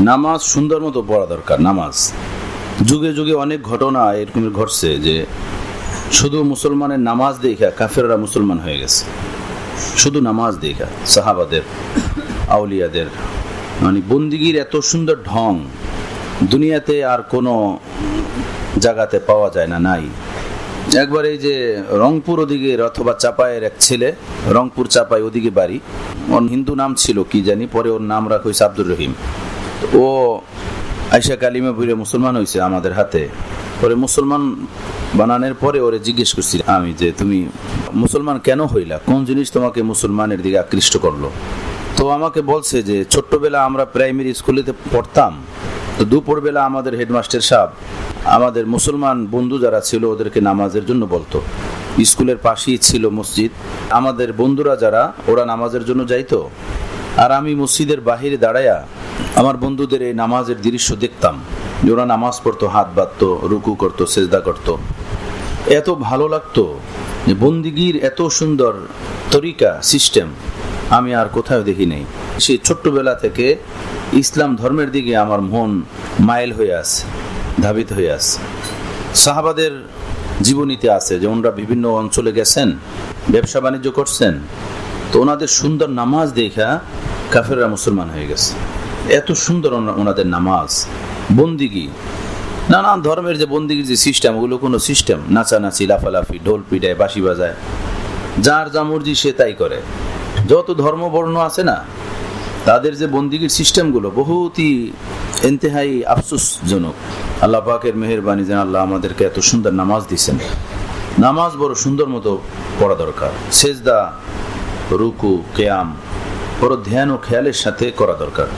নামাজ সুন্দর মতো পড়া দরকার, নামাজ। যুগে যুগে অনেক ঘটনা এরকম ঘটছে যে শুধু মুসলমানের নামাজ দেখা কাফেররা মুসলমান হয়ে গেছে। শুধু নামাজ দেখা, সাহাবাদের, আউলিয়াদের। মানে বন্দিগির এত সুন্দর ঢং, দুনিয়াতে আর কোনো জায়গাতে পাওয়া যায় না, নাই। একবার এই যে রংপুর ওদিকের অথবা চাপায়ের এক ছেলে, রংপুর চাপায় ওদিকে বাড়ি, ওর হিন্দু নাম ছিল কি জানি, পরে ওর নাম রাখা হয়েছে আব্দুর রহিম। ও আইসা কালিমা বুড়ে মুসলমান হয়েছে আমাদের হাতে। পরে মুসলমান বানানোর পরে ওরে জিজ্ঞেস করছি, আমি যে তুমি মুসলমান কেন হইলা? কোন জিনিস তোমাকে মুসলমানের দিকে আকৃষ্ট করল? তো আমাকে বলছে যে, ছোট্টবেলা আমরা প্রাইমারি স্কুলেতে পড়তাম, তো দুপুরবেলা আমাদের হেডমাস্টার সাহেব আমাদের মুসলমান বন্ধু যারা ছিল ওদেরকে নামাজের জন্য বলতো। স্কুলের পাশেই ছিল মসজিদ। আমাদের বন্ধুরা যারা, ওরা নামাজের জন্য যাইতো। আর আমি মসজিদের বাহিরে দাঁড়ায়া আমার বন্ধুদের এই নামাজের দৃশ্য দেখতাম ওরা নামাজ পড়তো, হাত বাঁধতো, রুকু করতো, সেজদা করতো। এত ভালো লাগতো যে বন্দিগির এত সুন্দর তরিকা সিস্টেম আমি আর কোথাও দেখি নাই। সেই ছোট্টবেলা থেকে ইসলাম ধর্মের দিকে আমার মন মাইল হয়ে আছে, ধাবিত হয়ে আছে। সাহাবাদের জীবনীতে আছে যে ওনারা বিভিন্ন অঞ্চলে গেছেন, ব্যবসা বাণিজ্য করছেন, তো ওনাদের সুন্দর নামাজ দেখা কাফেররা মুসলমান হয়ে গেছে। এত সুন্দর ওনাদের নামাজ। বন্দিগি। নানান ধর্মের যে বন্দিগির যে সিস্টেম ওগুলো কোনো সিস্টেম নাচানাচি, লাফালাফি, ঢোল পিটায়, বাঁশি বাজায়। যার যা মর্জি সে তাই করে। যত ধর্ম বর্ণ আছে না, তাদের যে বন্দিগির সিস্টেমগুলো বহুতই এন্তেহাই আফসোসজনক। আল্লাহ পাকের মেহেরবানি যেন আল্লাহ আমাদেরকে এত সুন্দর নামাজ দিচ্ছেন নামাজ বড় সুন্দর মতো পড়া দরকার। সেজদা, রুকু, কেয়াম, বড় ধ্যান ও খেয়ালের সাথে করা দরকার।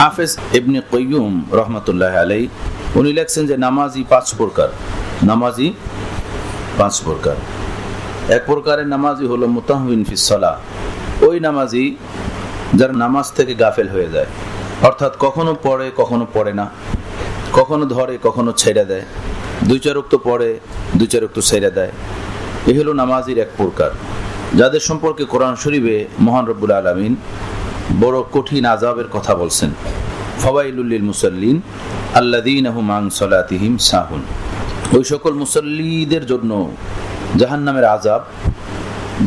হাফেজ ইবনে কয়ুম রহমতুল্লাহ আলাই উনি লেখছেন যে নামাজি পাঁচ প্রকার। নামাজি পাঁচ প্রকার। এক প্রকারের নামাজি হলো মুতাহবিন ফিসলা ওই নামাজি যার নামাজ থেকে গাফেল হয়ে যায়। অর্থাৎ কখনো পড়ে কখনো পড়ে না। কখনো ধরে, কখনো ছেড়ে দেয়। দুই চার উক্ত পড়ে, দুই চার উক্ত ছেড়ে দেয়। এ হলো নামাজির এক প্রকার। যাদের সম্পর্কে কোরআন শরীফে মহান রব্বুল আলমিন বড় কঠিন আজাবের কথা বলছেন। ফবাইলুল্লিল মুসল্লিন আল্লাদিন আহমাং সলাতিহিম সাহুন। ওই সকল মুসল্লিদের জন্য জাহান নামের আজাব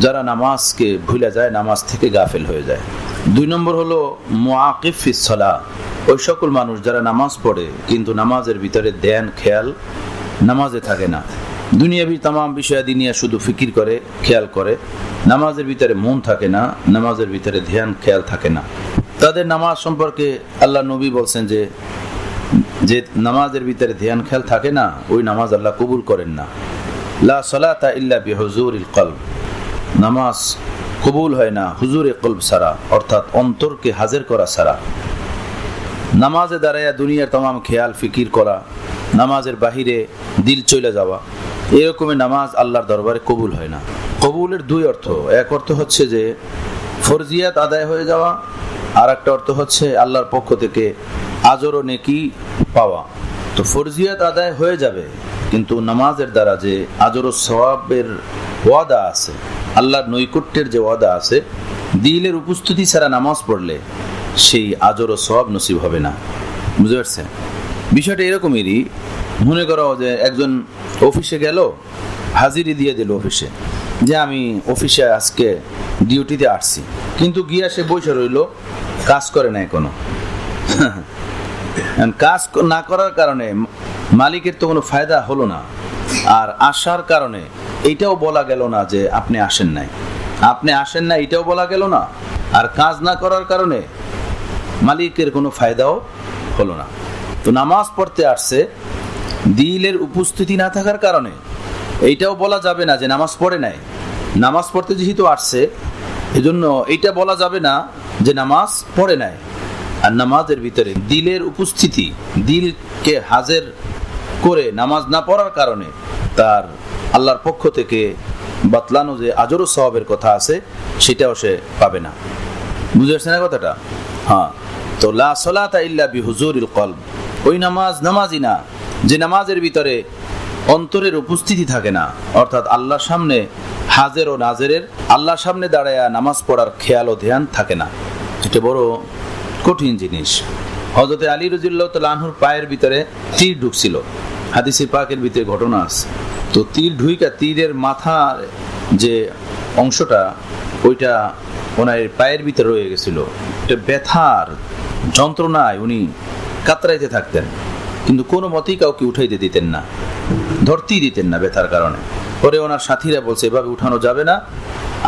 যারা নামাজকে ভুলে যায়, নামাজ থেকে গাফেল হয়ে যায়। দুই নম্বর হলো মোয়াকিফ সলা ওই সকল মানুষ যারা নামাজ পড়ে, কিন্তু নামাজের ভিতরে ধ্যান, খেয়াল নামাজে থাকে না। দুনিয়াবি তাম বিষয়াদি নিয়ে শুধু ফিকির করে, খেয়াল করে। নামাজের ভিতরে মন থাকে না, নামাজের ভিতরে ধ্যান, খেয়াল থাকে না। তাদের নামাজ সম্পর্কে আল্লাহ নবী বলছেন যে যে নামাজের ভিতরে ধ্যান, খেয়াল থাকে না, ওই নামাজ আল্লাহ কবুল করেন না। লা সলাতা ইল্লা বিহুজুরিল কলব। নামাজ কবুল হয় না, হুজুরে কলব সারা অর্থাৎ অন্তরকে হাজির করা সারা নামাজে দাঁড়াইয়া দুনিয়ার তমাম খেয়াল, ফিকির করা, নামাজের বাহিরে দিল চলে যাওয়া। এরকমের নামাজ আল্লাহর দরবারে কবুল হয় না। কবুলের দুই অর্থ। এক অর্থ হচ্ছে যে, ফরজিয়াত আদায় হয়ে যাওয়া আর একটা অর্থ হচ্ছে আল্লাহর পক্ষ থেকে আজর ও নেকি পাওয়া। তো ফরজিয়াত আদায় হয়ে যাবে, কিন্তু নামাজের দ্বারা যে আজর ও সওয়াবের ওয়াদা আছে, আল্লাহর নৈকট্যের যে ওয়াদা আছে, দিলের উপস্থিতি ছাড়া নামাজ পড়লে সেই আজর ও সওয়াব নসিব হবে না। বুঝতে পারছেন? বিষয়টা এরকমেরই। মনে করো যে একজন অফিসে গেল, হাজিরি দিয়ে দিল অফিসে। যে আমি অফিসে আজকে ডিউটিতে আসছি। কিন্তু গিয়া সে বসে রইল, কাজ করে নাই কোনো। কাজ না করার কারণে মালিকের তো কোনো ফায়দা হলো না। আর আসার কারণে এটাও বলা গেল না যে আপনি আসেন নাই। আপনি আসেন না এটাও বলা গেল না। আর কাজ না করার কারণে মালিকের কোনো ফায়দাও হলো না। তো নামাজ পড়তে আসছে দিলের উপস্থিতি না থাকার কারণে। এইটাও বলা যাবে না যে নামাজ পড়ে নাই। নামাজ পড়তে যেহেতু আসছে, এজন্য এইটা বলা যাবে না যে নামাজ পড়ে নাই। আর নামাজের ভিতরে দিলের উপস্থিতি, দিলকে হাজের করে নামাজ না পড়ার কারণে তার আল্লাহর পক্ষ থেকে বাতলানো যে আজরও সবাবের কথা আছে, সেটাও সে পাবে না। বুঝতে পারছেন না কথাটা? হ্যাঁ। তো লা সলাতা ইল্লা বি হুজুরিল কলব। ওই নামাজ নামাজই না। যে নামাজের ভিতরে অন্তরের উপস্থিতি থাকে না, অর্থাৎ আল্লাহর সামনে হাজের ও নাজেরের, আল্লাহর সামনে দাঁড়ায়া নামাজ পড়ার খেয়াল ও ধ্যান থাকে না। এটা বড় কঠিন জিনিস। হজরতে আলী রজিল্লাহ পায়ের ভিতরে তীর ঢুকছিল। হাদিসে পাকের ভিতরে ঘটনা আছে। তো তীর ঢুইকা তীরের মাথার যে অংশটা, ওইটা ওনার পায়ের ভিতরে রয়ে গেছিল। এটা ব্যথার যন্ত্রণায় উনি কাতরাইতে থাকতেন। কিন্তু কোনো মতেই কাউকে উঠাইতে দিতেন না, ধরতেই দিতেন না ব্যথার কারণে। পরে ওনার সাথীরা বলছে, এভাবে উঠানো যাবে না।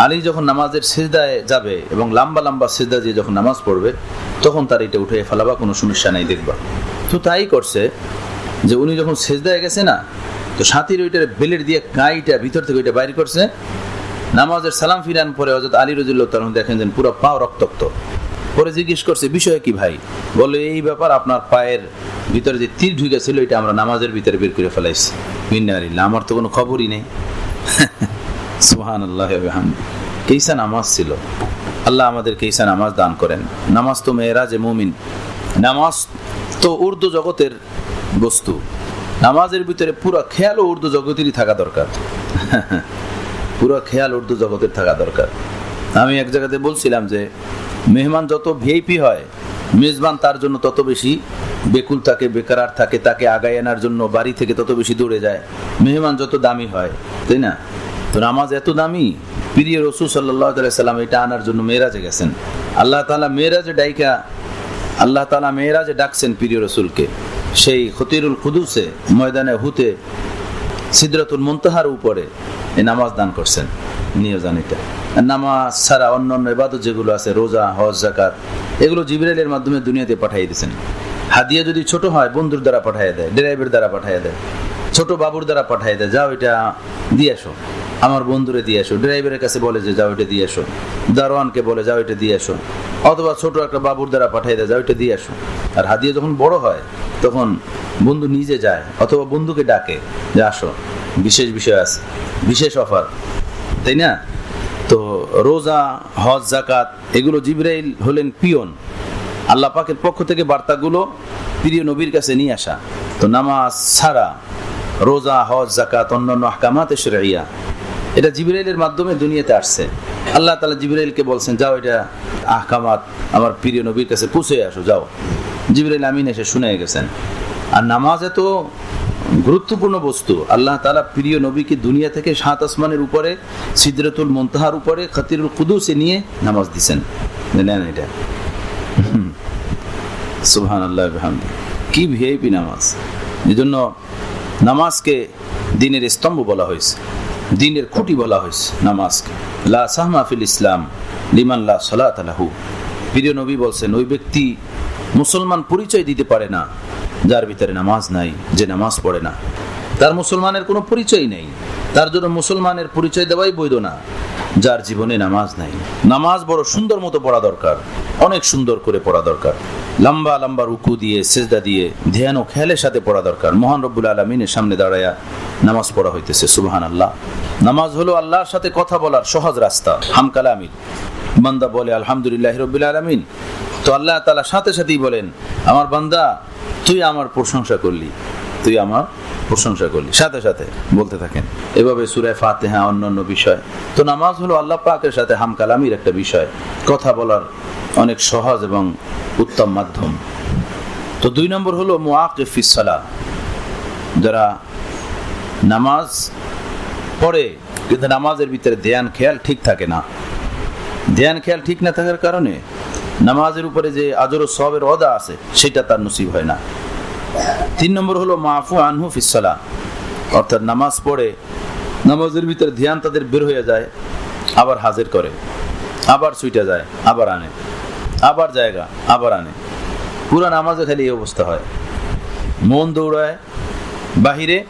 আলী যখন নামাজের সেজদায় যাবে এবং লম্বা লম্বা সেজদা দিয়ে যখন নামাজ পড়বে, তখন তার এটা উঠে ফেলাবা কোনো সমস্যা নাই, দেখবা। তো তাই করছে যে উনি যখন সেজদায় গেছে না, তো সাথীর ওইটার বেলের দিয়ে গাইটা ভিতর থেকে ওইটা বাইর করছে। নামাজের সালাম ফিরান পরে হজরত আলী রজুল্লাহ তখন দেখেন যে পুরো পাও রক্তাক্ত। পরে জিজ্ঞেস করছে, বিষয় কি ভাই? বলে, এই ব্যাপার আপনার পায়ের ভিতরে যে তীর ঢুকেছিল এটা আমরা নামাজের ভিতরে বের করে ফেলাইছি। বিন্নারিল্লা আমার তো কোনো খবরই নেই। সুহান আল্লাহ কেইসা নামাজ ছিল? আল্লাহ আমাদের কেইসা নামাজ দান করেন। নামাজ তো মেয়েরাজে মুমিন। নামাজ তো উর্দু জগতের বস্তু। নামাজের ভিতরে পুরো খেয়াল উর্দু জগতেরই থাকা দরকার। পুরো খেয়াল উর্দু জগতের থাকা দরকার। আমি এক জায়গাতে বলছিলাম যে, মেহমান যত ভিআইপি হয় মেজবান তার জন্য তত বেশি বেকুল থাকে বেকার থাকে, তাকে আগায় আনার জন্য বাড়ি থেকে তত বেশি দৌড়ে যায়। মেহমান যত দামি হয়, তাই না? তো নামাজ এত দামি, প্রিয় রসুল সাল্লাম এটা আনার জন্য মেয়েরাজে গেছেন। আল্লাহ তালা মেয়েরাজে ডাইকা, আল্লাহ তালা মেয়েরাজে ডাকছেন প্রিয় রসুলকে। সেই খতিরুল কুদুসে ময়দানে হুতে, সিদ্রাতুল মুনতাহার উপরে এই নামাজ দান করছেন। নিয়োজানিতে নামাজ ছাড়া অন্য অন্য এবাদত যেগুলো আছে, রোজা, হজ জাকাত এগুলো জিবরাইলের মাধ্যমে দুনিয়াতে পাঠিয়ে দিয়েছেন। হাদিয়া যদি ছোট হয়, বন্ধুর দ্বারা পাঠিয়ে দেয় ড্রাইভের দ্বারা পাঠিয়ে দেয়, ছোট বাবুর দ্বারা পাঠিয়ে দেয়, যাও এটা দিয়ে আসো, আমার বন্ধুরে দিয়ে আসো। ড্রাইভারের কাছে বলে যে, যাও এটা দিয়ে আসো। দারোয়ানকে বলে, যাও এটা দিয়ে আসো। অথবা ছোট একটা বাবুর দ্বারা পাঠিয়ে দেয়, যাও এটা দিয়ে আসো। আর হাদিয়া যখন বড় হয়, তখন বন্ধু নিজে যায়, অথবা বন্ধুকে ডাকে যে, আসো। বিশেষ বিষয় আছে, বিশেষ অফার, তাই না? তো রোজা, হজ জাকাত এগুলো জিব্রাইল হলেন পিয়ন। আল্লাহ পাকের পক্ষ থেকে বার্তাগুলো প্রিয় নবীর কাছে নিয়ে আসা। তো নামাজ ছাড়া রোজা, হজ জাকাত অন্যান্য আহকামাত এসরাইয়া এটা জিবরাইলের মাধ্যমে দুনিয়াতে আসছে। আল্লাহ তালা জিবরাইলকে বলছেন, যাও এটা আহকামাত আমার প্রিয় নবীর কাছে পুষে আসো, যাও। জিবরাইল আমিন এসে শুনে গেছেন। আর নামাজে এত গুরুত্বপূর্ণ বস্তু। আল্লাহ তালা প্রিয় নবীকে দুনিয়া থেকে সাত আসমানের উপরে, সিদ্রতুল মন্তাহার উপরে, খতিরুল কুদুসে নিয়ে নামাজ দিছেন। নেন এটা। সুবহান আল্লাহ কি ভিআইপি নামাজ? এই জন্য নামাজকে দিনের স্তম্ভ বলা হয়েছে। দিনের খুঁটি বলা হয়েছে নামাজকে। লা সাহমাফিল ইসলাম লিমান লা আলাহু প্রিয় নবী বলছেন, ওই ব্যক্তি মুসলমান পরিচয় দিতে পারে না, যার ভিতরে নামাজ নাই, যে নামাজ পড়ে না। তার মুসলমানের কোনো পরিচয় নেই। তার জন্য মুসলমানের পরিচয় দেওয়াই বৈধ না। যার জীবনে নামাজ নাই। নামাজ বড় সুন্দর মতো পড়া দরকার। অনেক সুন্দর করে পড়া দরকার। লম্বা লম্বা রুকু দিয়ে, সেজদা দিয়ে, ধ্যান ও খেয়ালের সাথে পড়া দরকার। মহান রব্বুল আলমিনের সামনে দাঁড়ায়া নামাজ পড়া হইতেছে সুবাহান আল্লাহ নামাজ হলো আল্লাহর সাথে কথা বলার সহজ রাস্তা। হামকালা আমিন বান্দা বলে, আলহামদুলিল্লাহ রব্বুল আলমিন। তো আল্লাহ তালা সাথে সাথেই বলেন, আমার বান্দা, তুই আমার প্রশংসা করলি, তুই আমার প্রশংসা করলি। সাথে সাথে বলতে থাকেন। এভাবে সুরায় ফাতে হ্যাঁ অন্যান্য বিষয়। তো নামাজ হলো আল্লাহ পাকের সাথে হামকালামির একটা বিষয়। কথা বলার অনেক সহজ এবং উত্তম মাধ্যম। তো দুই নম্বর হলো মোয়াকিফিসালা যারা নামাজ পড়ে, কিন্তু নামাজের ভিতরে ধ্যান খেয়াল ঠিক থাকে না। ধ্যান খেয়াল ঠিক না থাকার কারণে নামাজের উপরে যে আজর সবের অদা আছে, সেটা তার নসিব হয় না। তিন নম্বর হলো, মাফু আনহু ফিসলা অর্থাৎ নামাজ পড়ে, নামাজের ভিতরে ধ্যান তাদের বের হয়ে যায়, আবার হাজির করে, আবার সুইটা যায়, আবার আনে, আবার জায়গা, আবার আনে। পুরা নামাজে খালি এই অবস্থা হয়। মন দৌড়ায় বাহিরে,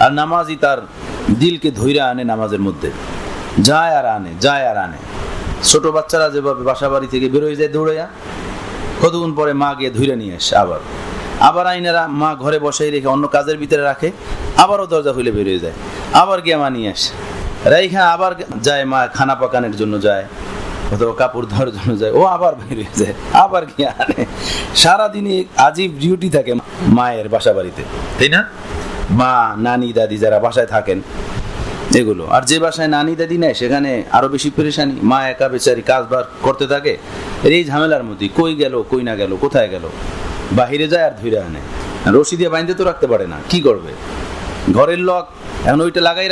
আর নামাজই তার দিলকে ধৈরা আনে নামাজের মধ্যে। যায় আর আনে, যায় আর আনে। ছোট বাচ্চারা যেভাবে বাসা বাড়ি থেকে বেরোয় যায় দৌড়াইয়া কতক্ষণ পরে মা গিয়ে ধৈরে নিয়ে আসে আবার। আবার আইনারা মা ঘরে বসাই রেখে অন্য কাজের ভিতরে রাখে আবারও দরজা খুলে বেরিয়ে যায়। আবার গিয়ে মা নিয়ে আসে। রাইখা আবার যায় মা খানা পাকানোর জন্য যায় অথবা কাপড় ধোয়ার জন্য যায় ও আবার বেরিয়ে যায় আবার গিয়ে আনে। সারাদিনই আজীব ডিউটি থাকে মায়ের বাসা বাড়িতে তাই না? মা নানি দাদি যারা বাসায় থাকেন এগুলো। আর যে বাসায় নানি দাদি নেয়, সেখানে আরও বেশি পরেশানি। মা একা বেচারি কাজ বার করতে থাকে। এই ঝামেলার মধ্যে কই গেল, কই না গেল, কোথায় গেল? বাহিরে যায় আর ধুইরা আনে। রশি দিয়ে বাইন্দে তো রাখতে পারে না। কি করবে? ঘরের লক এখন ওইটা লাগাই